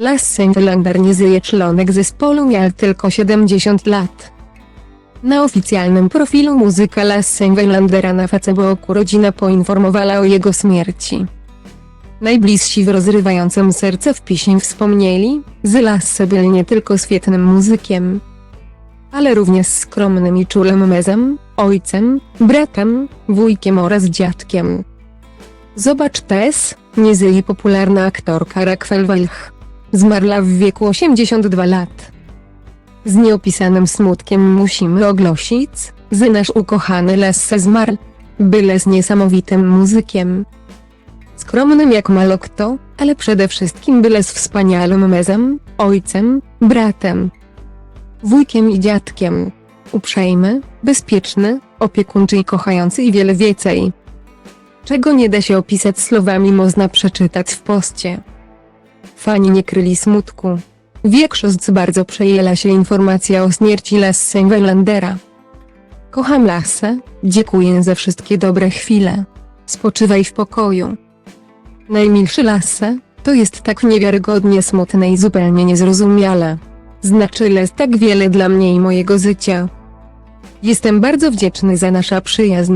Lasse Welander nie żyje członek zespołu miał tylko 70 lat. Na oficjalnym profilu muzyka Lasse Welandera na Facebooku rodzina poinformowała o jego śmierci. Najbliżsi w rozrywającym serce w piśni wspomnieli, że Lasse był nie tylko świetnym muzykiem, ale również skromnym i czulym mezem, ojcem, bratem, wujkiem oraz dziadkiem. Zobacz też, niezwykle popularna aktorka Raquel Welch. Zmarła w wieku 82 lat. Z nieopisanym smutkiem musimy ogłosić, że nasz ukochany Lasse zmarł. Byle z niesamowitym muzykiem. Skromnym jak mało kto, ale przede wszystkim byle z wspaniałym mezem, ojcem, bratem, wujkiem i dziadkiem. Uprzejmy, bezpieczny, opiekuńczy i kochający i wiele więcej. Czego nie da się opisać słowami można przeczytać w poście. Fani nie kryli smutku. Większość bardzo przejęła się informacja o śmierci Lasse Weylandera. Kocham Lasse, dziękuję za wszystkie dobre chwile. Spoczywaj w pokoju. Najmilszy Lasse, to jest tak niewiarygodnie smutne i zupełnie niezrozumiale. Znaczy les tak wiele dla mnie i mojego życia. Jestem bardzo wdzięczny za nasza przyjaźń.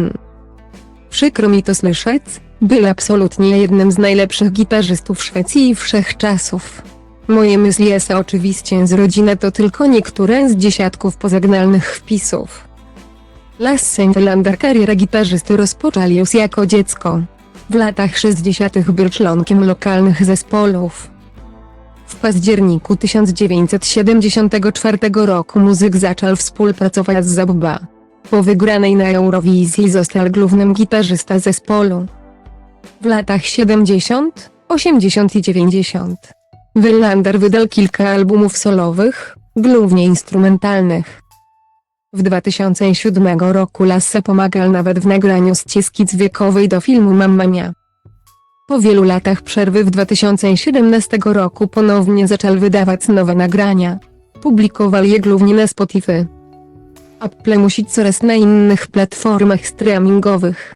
Przykro mi to słyszeć, był absolutnie jednym z najlepszych gitarzystów Szwecji wszechczasów. Moje myśli jest oczywiście z rodziny to tylko niektóre z dziesiątków pozagnalnych wpisów. Lasse Welander karierę gitarzysty rozpoczął już jako dziecko. W latach 60. był członkiem lokalnych zespołów. W październiku 1974 roku muzyk zaczął współpracować z Zabba. Po wygranej na Eurowizji został głównym gitarzysta zespołu. W latach 70, 80 i 90 Wylander wydał kilka albumów solowych, głównie instrumentalnych. W 2007 roku Lasse pomagał nawet w nagraniu ścieżki dźwiękowej do filmu Mamma Mia. Po wielu latach przerwy w 2017 roku ponownie zaczął wydawać nowe nagrania. Publikował je głównie na Spotify. Apple musi coraz na innych platformach streamingowych.